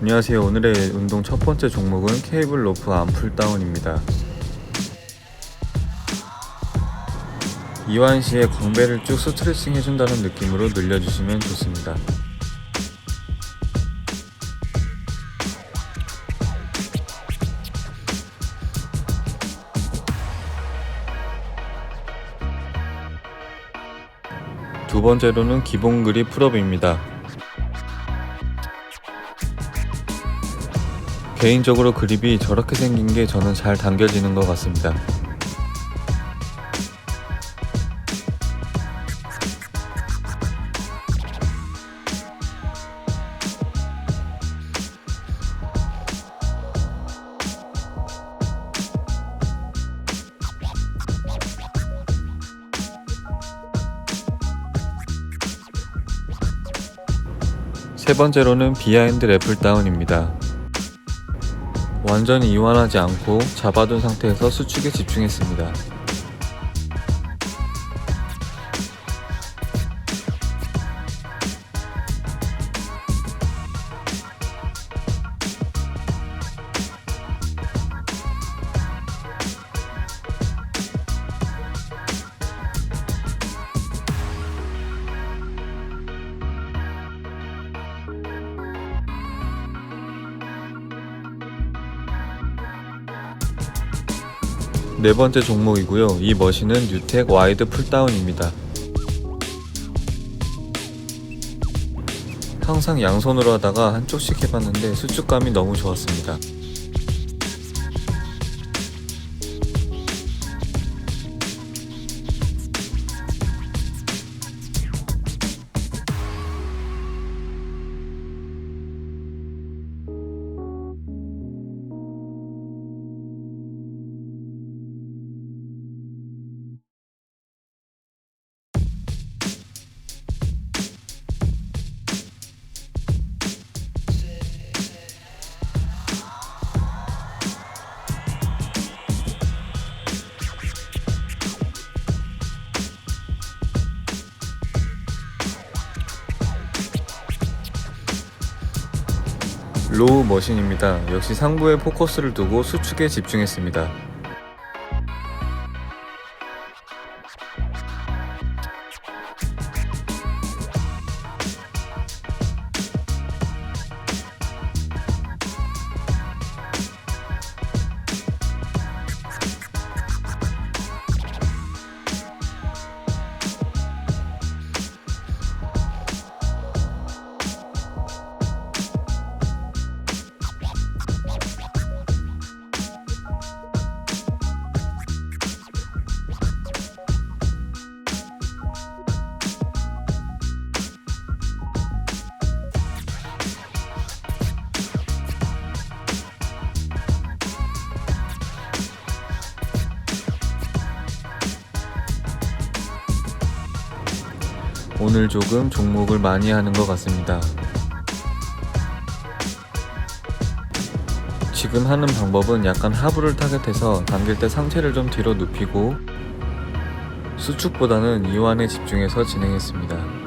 안녕하세요. 오늘의 운동 첫 번째 종목은 케이블 로프 암풀 다운입니다. 이완 시에 광배를 쭉 스트레칭 해준다는 느낌으로 늘려주시면 좋습니다. 두 번째로는 기본 그립 풀업입니다. 개인적으로 그립이 저렇게 생긴 게 저는 잘 당겨지는 것 같습니다. 세 번째로는 비하인드 래플 다운입니다. 완전히 이완하지 않고 잡아둔 상태에서 수축에 집중했습니다. 네 번째 종목이고요. 이 머신은 뉴텍 와이드 풀다운입니다. 항상 양손으로 하다가 한쪽씩 해봤는데 수축감이 너무 좋았습니다. 로우 머신입니다. 역시 상부에 포커스를 두고 수축에 집중했습니다. 오늘 조금 종목을 많이 하는 것 같습니다. 지금 하는 방법은 약간 하부를 타겟해서 당길 때 상체를 좀 뒤로 눕히고 수축보다는 이완에 집중해서 진행했습니다.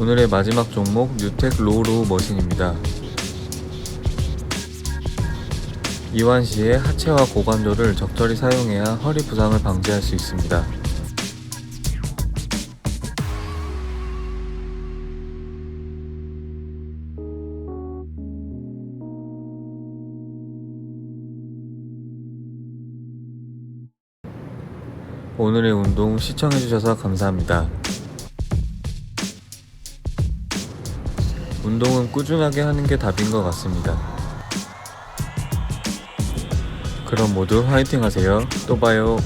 오늘의 마지막 종목 뉴텍 로우로우 머신입니다. 이완 시에 하체와 고관절을 적절히 사용해야 허리 부상을 방지할 수 있습니다. 오늘의 운동 시청해주셔서 감사합니다. 운동은 꾸준하게 하는 게 답인 것 같습니다. 그럼 모두 화이팅 하세요. 또 봐요.